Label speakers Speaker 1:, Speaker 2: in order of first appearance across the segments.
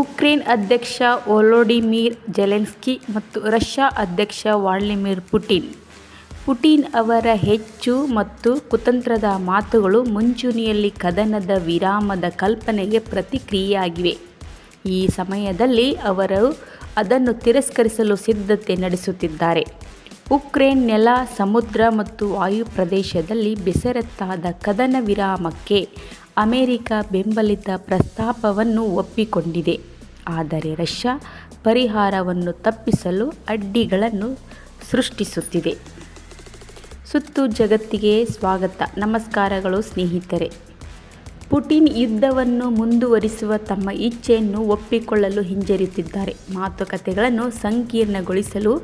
Speaker 1: Ukraine ಅಧ್ಯಕ್ಷ ವೊಲೊಡಿಮಿರ್ Zelensky ಮತ್ತು Russia ಅಧ್ಯಕ್ಷ ವಾಲ್ಡಿಮಿರ್ ಪುಟಿನ್. ಪುಟಿನ್ ಅವರ ಹೆಚ್ಚು ಮತ್ತು ಕುತಂತ್ರದ ಮಾತುಗಳು ಮುಂಚೂಣಿಯಲ್ಲಿ ಕದನದ ವಿರಾಮದ ಕಲ್ಪನೆಗೆ ಪ್ರತಿಕ್ರಿಯೆಯಾಗಿವೆ. ಈ ಸಮಯದಲ್ಲಿ ಅವರು ಅದನ್ನು ತಿರಸ್ಕರಿಸಲು ಸಿದ್ಧತೆ ನಡೆಸುತ್ತಿದ್ದಾರೆ. ಉಕ್ರೇನ್ ನೆಲ, ಸಮುದ್ರ ಮತ್ತು ವಾಯು ಪ್ರದೇಶದಲ್ಲಿ ಬೆಸರತ್ತಾದ ಕದನ ವಿರಾಮಕ್ಕೆ ಅಮೆರಿಕ ಬೆಂಬಲಿತ ಪ್ರಸ್ತಾಪವನ್ನು ಒಪ್ಪಿಕೊಂಡಿದೆ, ಆದರೆ ರಷ್ಯಾ ಪರಿಹಾರವನ್ನು ತಪ್ಪಿಸಲು ಅಡ್ಡಿಗಳನ್ನು ಸೃಷ್ಟಿಸುತ್ತಿದೆ. ಸುತ್ತು ಜಗತ್ತಿಗೆ ಸ್ವಾಗತ ನಮಸ್ಕಾರಗಳು ಸ್ನೇಹಿತರೆ. ಪುಟಿನ್ ಯುದ್ಧವನ್ನು ಮುಂದುವರಿಸುವ ತಮ್ಮ ಇಚ್ಛೆಯನ್ನು ಒಪ್ಪಿಕೊಳ್ಳಲು ಹಿಂಜರಿಯುತ್ತಿದ್ದಾರೆ. ಮಾತುಕತೆಗಳನ್ನು ಸಂಕೀರ್ಣಗೊಳಿಸಲು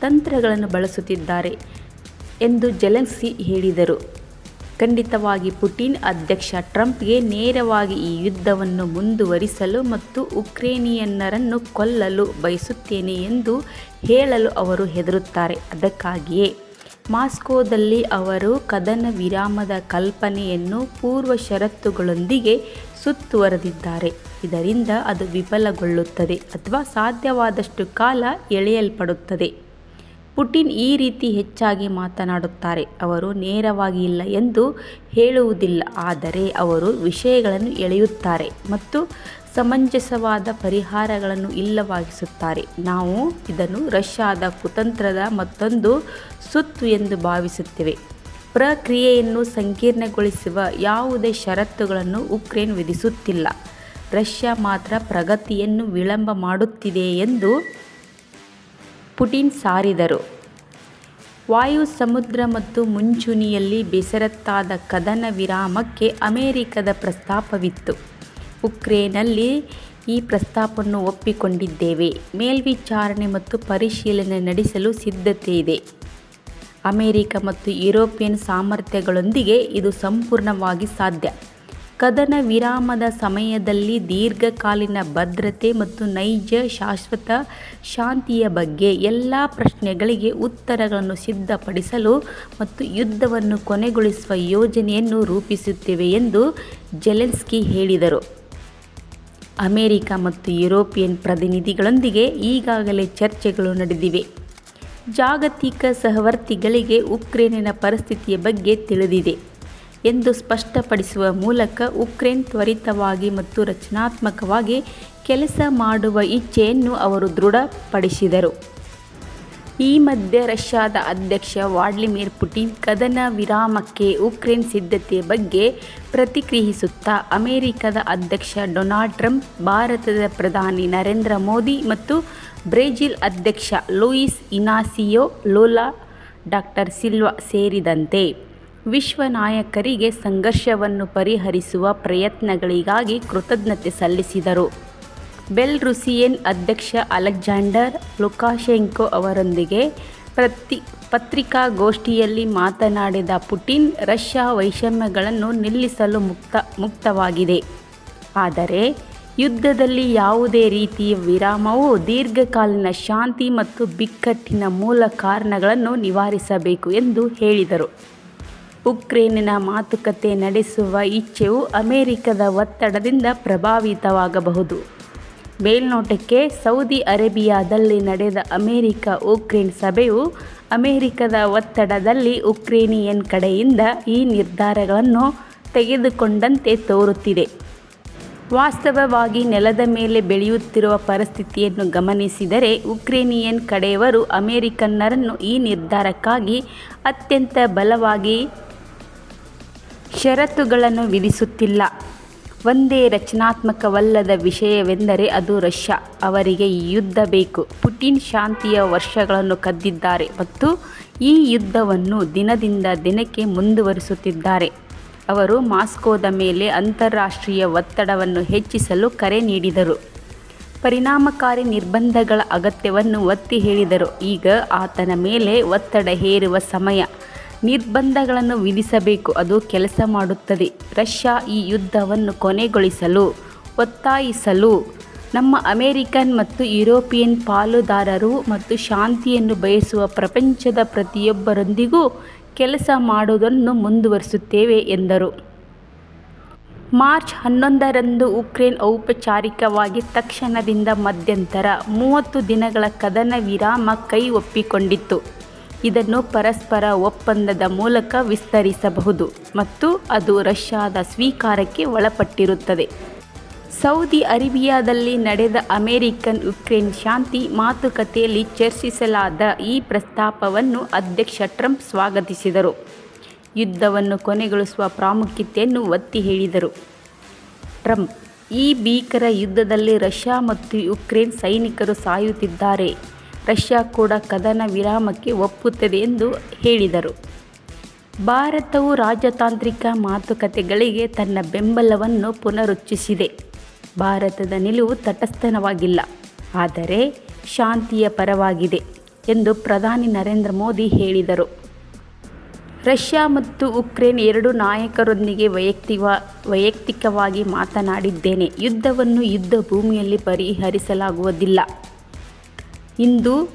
Speaker 1: ತಂತ್ರಗಳನ್ನು ಬಳಸುತ್ತಿದ್ದಾರೆ ಎಂದು ಜೆಲೆನ್ಸ್ಕಿ ಹೇಳಿದರು. ಖಂಡಿತವಾಗಿ ಪುಟಿನ್ ಅಧ್ಯಕ್ಷ ಟ್ರಂಪ್ಗೆ ನೇರವಾಗಿ ಈ ಯುದ್ಧವನ್ನು ಮುಂದುವರಿಸಲು ಮತ್ತು ಉಕ್ರೇನಿಯನ್ನರನ್ನು ಕೊಲ್ಲಲು ಬಯಸುತ್ತೇನೆ ಎಂದು ಹೇಳಲು ಅವರು ಹೆದರುತ್ತಾರೆ. ಅದಕ್ಕಾಗಿಯೇ ಮಾಸ್ಕೋದಲ್ಲಿ ಅವರು ಕದನ ವಿರಾಮದ ಕಲ್ಪನೆಯನ್ನು ಪೂರ್ವ ಷರತ್ತುಗಳೊಂದಿಗೆ ಸುತ್ತುವರೆದಿದ್ದಾರೆ, ಇದರಿಂದ ಅದು ವಿಫಲಗೊಳ್ಳುತ್ತದೆ ಅಥವಾ ಸಾಧ್ಯವಾದಷ್ಟು ಕಾಲ ಎಳೆಯಲ್ಪಡುತ್ತದೆ. ಪುಟಿನ್ ಈ ರೀತಿ ಹೆಚ್ಚಾಗಿ ಮಾತನಾಡುತ್ತಾರೆ. ಅವರು ನೇರವಾಗಿ ಇಲ್ಲ ಎಂದು ಹೇಳುವುದಿಲ್ಲ, ಆದರೆ ಅವರು ವಿಷಯಗಳನ್ನು ಎಳೆಯುತ್ತಾರೆ ಮತ್ತು ಸಮಂಜಸವಾದ ಪರಿಹಾರಗಳನ್ನು ಇಲ್ಲವಾಗಿಸುತ್ತಾರೆ. ನಾವು ಇದನ್ನು ರಷ್ಯಾದ ಕುತಂತ್ರದ ಮತ್ತೊಂದು ಸುತ್ತು ಎಂದು ಭಾವಿಸುತ್ತೇವೆ. ಪ್ರಕ್ರಿಯೆಯನ್ನು ಸಂಕೀರ್ಣಗೊಳಿಸುವ ಯಾವುದೇ ಷರತ್ತುಗಳನ್ನು ಉಕ್ರೇನ್ ವಿಧಿಸುತ್ತಿಲ್ಲ, ರಷ್ಯಾ ಮಾತ್ರ ಪ್ರಗತಿಯನ್ನು ವಿಳಂಬ ಮಾಡುತ್ತಿದೆ ಎಂದು ಪುಟಿನ್ ಸಾರಿದರು. ವಾಯು, ಸಮುದ್ರ ಮತ್ತು ಮುಂಚೂಣಿಯಲ್ಲಿ ಬೇಸರತ್ತಾದ ಕದನ ವಿರಾಮಕ್ಕೆ ಅಮೆರಿಕದ ಪ್ರಸ್ತಾಪವಿತ್ತು. ಉಕ್ರೇನ್ನಲ್ಲಿ ಈ ಪ್ರಸ್ತಾಪವನ್ನು ಒಪ್ಪಿಕೊಂಡಿದ್ದೇವೆ. ಮೇಲ್ವಿಚಾರಣೆ ಮತ್ತು ಪರಿಶೀಲನೆ ನಡೆಸಲು ಸಿದ್ಧತೆ ಇದೆ ಅಮೆರಿಕ ಮತ್ತು ಯುರೋಪಿಯನ್ ಸಾಮರ್ಥ್ಯಗಳೊಂದಿಗೆ ಇದು ಸಂಪೂರ್ಣವಾಗಿ ಸಾಧ್ಯ. ಕದನ ವಿರಾಮದ ಸಮಯದಲ್ಲಿ ದೀರ್ಘಕಾಲೀನ ಭದ್ರತೆ ಮತ್ತು ನೈಜ, ಶಾಶ್ವತ ಶಾಂತಿಯ ಬಗ್ಗೆ ಎಲ್ಲ ಪ್ರಶ್ನೆಗಳಿಗೆ ಉತ್ತರಗಳನ್ನು ಸಿದ್ಧಪಡಿಸಲು ಮತ್ತು ಯುದ್ಧವನ್ನು ಕೊನೆಗೊಳಿಸುವ ಯೋಜನೆಯನ್ನು ರೂಪಿಸುತ್ತೇವೆ ಎಂದು ಜೆಲೆನ್ಸ್ಕಿ ಹೇಳಿದರು. ಅಮೆರಿಕ ಮತ್ತು ಯುರೋಪಿಯನ್ ಪ್ರತಿನಿಧಿಗಳೊಂದಿಗೆ ಈಗಾಗಲೇ ಚರ್ಚೆಗಳು ನಡೆದಿವೆ. ಜಾಗತಿಕ ಸಹವರ್ತಿಗಳಿಗೆ ಉಕ್ರೇನಿನ ಪರಿಸ್ಥಿತಿಯ ಬಗ್ಗೆ ತಿಳಿದಿದೆ ಎಂದು ಸ್ಪಷ್ಟಪಡಿಸುವ ಮೂಲಕ ಉಕ್ರೇನ್ ತ್ವರಿತವಾಗಿ ಮತ್ತು ರಚನಾತ್ಮಕವಾಗಿ ಕೆಲಸ ಮಾಡುವ ಇಚ್ಛೆಯನ್ನು ಅವರು ದೃಢಪಡಿಸಿದರು. ಈ ಮಧ್ಯೆ ರಷ್ಯಾದ ಅಧ್ಯಕ್ಷ ವಾಡ್ಲಿಮಿರ್ ಪುಟಿನ್ ಕದನ ವಿರಾಮಕ್ಕೆ ಉಕ್ರೇನ್ ಸಿದ್ಧತೆಯ ಬಗ್ಗೆ ಪ್ರತಿಕ್ರಿಯಿಸುತ್ತಾ, ಅಮೆರಿಕದ ಅಧ್ಯಕ್ಷ ಡೊನಾಲ್ಡ್ ಟ್ರಂಪ್, ಭಾರತದ ಪ್ರಧಾನಿ ನರೇಂದ್ರ ಮೋದಿ ಮತ್ತು ಬ್ರೆಜಿಲ್ ಅಧ್ಯಕ್ಷ ಲೂಯಿಸ್ ಇನಾಸಿಯೋ ಲೋಲಾ ಡಾಕ್ಟರ್ ಸಿಲ್ವಾ ಸೇರಿದಂತೆ ವಿಶ್ವ ನಾಯಕರಿಗೆ ಸಂಘರ್ಷವನ್ನು ಪರಿಹರಿಸುವ ಪ್ರಯತ್ನಗಳಿಗಾಗಿ ಕೃತಜ್ಞತೆ ಸಲ್ಲಿಸಿದರು. ಬೆಲರುಸಿಯನ್ ಅಧ್ಯಕ್ಷ ಅಲೆಕ್ಸಾಂಡರ್ ಲುಕಾಶೆಂಕೊ ಅವರೊಂದಿಗೆ ಪ್ರತಿ ಪತ್ರಿಕಾಗೋಷ್ಠಿಯಲ್ಲಿ ಮಾತನಾಡಿದ ಪುಟಿನ್, ರಷ್ಯಾ ವೈಷಮ್ಯಗಳನ್ನು ನಿಲ್ಲಿಸಲು ಮುಕ್ತ ಮುಕ್ತವಾಗಿದೆ, ಆದರೆ ಯುದ್ಧದಲ್ಲಿ ಯಾವುದೇ ರೀತಿಯ ವಿರಾಮವು ದೀರ್ಘಕಾಲೀನ ಶಾಂತಿ ಮತ್ತು ಬಿಕ್ಕಟ್ಟಿನ ಮೂಲ ಕಾರಣಗಳನ್ನು ನಿವಾರಿಸಬೇಕು ಎಂದು ಹೇಳಿದರು. ಉಕ್ರೇನಿನ ಮಾತುಕತೆ ನಡೆಸುವ ಇಚ್ಛೆಯು ಅಮೆರಿಕದ ಒತ್ತಡದಿಂದ ಪ್ರಭಾವಿತವಾಗಬಹುದು. ಮೇಲ್ನೋಟಕ್ಕೆ ಸೌದಿ ಅರೇಬಿಯಾದಲ್ಲಿ ನಡೆದ ಅಮೆರಿಕ-ಉಕ್ರೇನ್ ಸಭೆಯು ಅಮೆರಿಕದ ಒತ್ತಡದಲ್ಲಿ ಉಕ್ರೇನಿಯನ್ ಕಡೆಯಿಂದ ಈ ನಿರ್ಧಾರಗಳನ್ನು ತೆಗೆದುಕೊಂಡಂತೆ ತೋರುತ್ತಿದೆ. ವಾಸ್ತವವಾಗಿ ನೆಲದ ಮೇಲೆ ಬೆಳೆಯುತ್ತಿರುವ ಪರಿಸ್ಥಿತಿಯನ್ನು ಗಮನಿಸಿದರೆ, ಉಕ್ರೇನಿಯನ್ ಕಡೆಯವರು ಅಮೆರಿಕನ್ನರನ್ನು ಈ ನಿರ್ಧಾರಕ್ಕಾಗಿ ಅತ್ಯಂತ ಬಲವಾಗಿ ಷರತ್ತುಗಳನ್ನು ವಿಧಿಸುತ್ತಿಲ್ಲ. ಒಂದೇ ರಚನಾತ್ಮಕವಲ್ಲದ ವಿಷಯವೆಂದರೆ ಅದು ರಷ್ಯಾ. ಅವರಿಗೆ ಈ ಯುದ್ಧ ಬೇಕು. ಪುಟಿನ್ ಶಾಂತಿಯ ವರ್ಷಗಳನ್ನು ಕದ್ದಿದ್ದಾರೆ ಮತ್ತು ಈ ಯುದ್ಧವನ್ನು ದಿನದಿಂದ ದಿನಕ್ಕೆ ಮುಂದುವರಿಸುತ್ತಿದ್ದಾರೆ. ಅವರು ಮಾಸ್ಕೋದ ಮೇಲೆ ಅಂತಾರಾಷ್ಟ್ರೀಯ ಒತ್ತಡವನ್ನು ಹೆಚ್ಚಿಸಲು ಕರೆ ನೀಡಿದರು. ಪರಿಣಾಮಕಾರಿ ನಿರ್ಬಂಧಗಳ ಅಗತ್ಯವನ್ನು ಒತ್ತಿ ಹೇಳಿದರು. ಈಗ ಆತನ ಮೇಲೆ ಒತ್ತಡ ಹೇರುವ ಸಮಯ. ನಿರ್ಬಂಧಗಳನ್ನು ವಿಧಿಸಬೇಕು, ಅದು ಕೆಲಸ ಮಾಡುತ್ತದೆ. ರಷ್ಯಾ ಈ ಯುದ್ಧವನ್ನು ಕೊನೆಗೊಳಿಸಲು ಒತ್ತಾಯಿಸಲು ನಮ್ಮ ಅಮೆರಿಕನ್ ಮತ್ತು ಯುರೋಪಿಯನ್ ಪಾಲುದಾರರು ಮತ್ತು ಶಾಂತಿಯನ್ನು ಬಯಸುವ ಪ್ರಪಂಚದ ಪ್ರತಿಯೊಬ್ಬರೊಂದಿಗೂ ಕೆಲಸ ಮಾಡುವುದನ್ನು ಮುಂದುವರಿಸುತ್ತೇವೆ ಎಂದರು. ಮಾರ್ಚ್ ಹನ್ನೊಂದರಂದು ಉಕ್ರೇನ್ ಔಪಚಾರಿಕವಾಗಿ ತಕ್ಷಣದಿಂದ ಮಧ್ಯಂತರ ಮೂವತ್ತು ದಿನಗಳ ಕದನ ವಿರಾಮ ಕೈ ಒಪ್ಪಿಕೊಂಡಿತ್ತು ಇದನ್ನು ಪರಸ್ಪರ ಒಪ್ಪಂದದ ಮೂಲಕ ವಿಸ್ತರಿಸಬಹುದು ಮತ್ತು ಅದು ರಷ್ಯಾದ ಸ್ವೀಕಾರಕ್ಕೆ ಒಳಪಟ್ಟಿರುತ್ತದೆ. ಸೌದಿ ಅರೇಬಿಯಾದಲ್ಲಿ ನಡೆದ ಅಮೆರಿಕನ್ ಯುಕ್ರೇನ್ ಶಾಂತಿ ಮಾತುಕತೆಯಲ್ಲಿ ಚರ್ಚಿಸಲಾದ ಈ ಪ್ರಸ್ತಾಪವನ್ನು ಅಧ್ಯಕ್ಷ ಟ್ರಂಪ್ ಸ್ವಾಗತಿಸಿದರು. ಯುದ್ಧವನ್ನು ಕೊನೆಗೊಳಿಸುವ ಪ್ರಾಮುಖ್ಯತೆಯನ್ನು ಒತ್ತಿ ಹೇಳಿದರು. ಟ್ರಂಪ್, ಈ ಭೀಕರ ಯುದ್ಧದಲ್ಲಿ ರಷ್ಯಾ ಮತ್ತು ಯುಕ್ರೇನ್ ಸೈನಿಕರು ಸಾಯುತ್ತಿದ್ದಾರೆ. ರಷ್ಯಾ ಕೂಡ ಕದನ ವಿರಾಮಕ್ಕೆ ಒಪ್ಪುತ್ತದೆ ಎಂದು ಹೇಳಿದರು. ಭಾರತವು ರಾಜತಾಂತ್ರಿಕ ಮಾತುಕತೆಗಳಿಗೆ ತನ್ನ ಬೆಂಬಲವನ್ನು ಪುನರುಚ್ಚಿಸಿದೆ ಭಾರತದ ನಿಲುವು ತಟಸ್ಥನವಾಗಿಲ್ಲ. ಆದರೆ ಶಾಂತಿಯ ಪರವಾಗಿದೆ ಎಂದು ಪ್ರಧಾನಿ ನರೇಂದ್ರ ಮೋದಿ ಹೇಳಿದರು. ರಷ್ಯಾ ಮತ್ತು ಉಕ್ರೇನ್ ಎರಡು ನಾಯಕರೊಂದಿಗೆ ವೈಯಕ್ತಿಕ ವೈಯಕ್ತಿಕವಾಗಿ ಮಾತನಾಡಿದ್ದೇನೆ. ಯುದ್ಧವನ್ನು ಯುದ್ಧ ಭೂಮಿಯಲ್ಲಿ ಪರಿಹರಿಸಲಾಗುವುದಿಲ್ಲ. ಇಂದು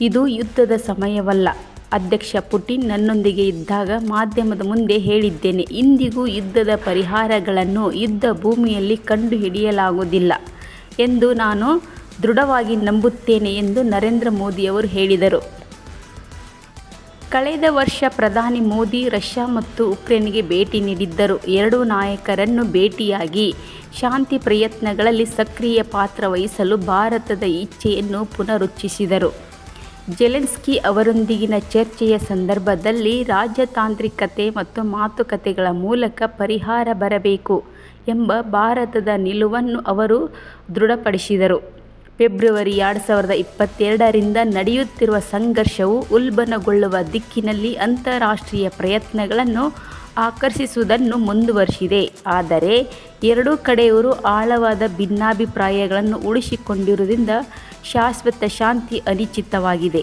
Speaker 1: ಇದು ಯುದ್ಧದ ಸಮಯವಲ್ಲ. ಅಧ್ಯಕ್ಷ ಪುಟಿನ್ ನನ್ನೊಂದಿಗೆ ಇದ್ದಾಗ ಮಾಧ್ಯಮದ ಮುಂದೆ ಹೇಳಿದ್ದೇನೆ, ಇಂದಿಗೂ ಯುದ್ಧದ ಪರಿಹಾರಗಳನ್ನು ಯುದ್ಧ ಭೂಮಿಯಲ್ಲಿ ಕಂಡುಹಿಡಿಯಲಾಗುವುದಿಲ್ಲ ಎಂದು ನಾನು ದೃಢವಾಗಿ ನಂಬುತ್ತೇನೆ ಎಂದು ನರೇಂದ್ರ ಮೋದಿಯವರು ಹೇಳಿದರು. ಕಳೆದ ವರ್ಷ ಪ್ರಧಾನಿ ಮೋದಿ ರಷ್ಯಾ ಮತ್ತು ಉಕ್ರೇನ್ಗೆ ಭೇಟಿ ನೀಡಿದ್ದರು. ಎರಡೂ ನಾಯಕರನ್ನು ಭೇಟಿಯಾಗಿ ಶಾಂತಿ ಪ್ರಯತ್ನಗಳಲ್ಲಿ ಸಕ್ರಿಯ ಪಾತ್ರ ವಹಿಸಲು ಭಾರತದ ಇಚ್ಛೆಯನ್ನು ಪುನರುಚ್ಚಿಸಿದರು ಜೆಲೆನ್ಸ್ಕಿ ಅವರೊಂದಿಗಿನ ಚರ್ಚೆಯ ಸಂದರ್ಭದಲ್ಲಿ ರಾಜತಾಂತ್ರಿಕತೆ ಮತ್ತು ಮಾತುಕತೆಗಳ ಮೂಲಕ ಪರಿಹಾರ ಬರಬೇಕು ಎಂಬ ಭಾರತದ ನಿಲುವನ್ನು ಅವರು ದೃಢಪಡಿಸಿದರು. ಫೆಬ್ರವರಿ ಎರಡು ಸಾವಿರದ ಇಪ್ಪತ್ತೆರಡರಿಂದ ನಡೆಯುತ್ತಿರುವ ಸಂಘರ್ಷವು ಉಲ್ಬಣಗೊಳ್ಳುವ ದಿಕ್ಕಿನಲ್ಲಿ ಅಂತಾರಾಷ್ಟ್ರೀಯ ಪ್ರಯತ್ನಗಳನ್ನು ಆಕರ್ಷಿಸುವುದನ್ನು ಮುಂದುವರಿಸಿದೆ. ಆದರೆ ಎರಡೂ ಕಡೆಯವರು ಆಳವಾದ ಭಿನ್ನಾಭಿಪ್ರಾಯಗಳನ್ನು ಉಳಿಸಿಕೊಂಡಿರುವುದರಿಂದ ಶಾಶ್ವತ ಶಾಂತಿ ಅನಿಶ್ಚಿತವಾಗಿದೆ.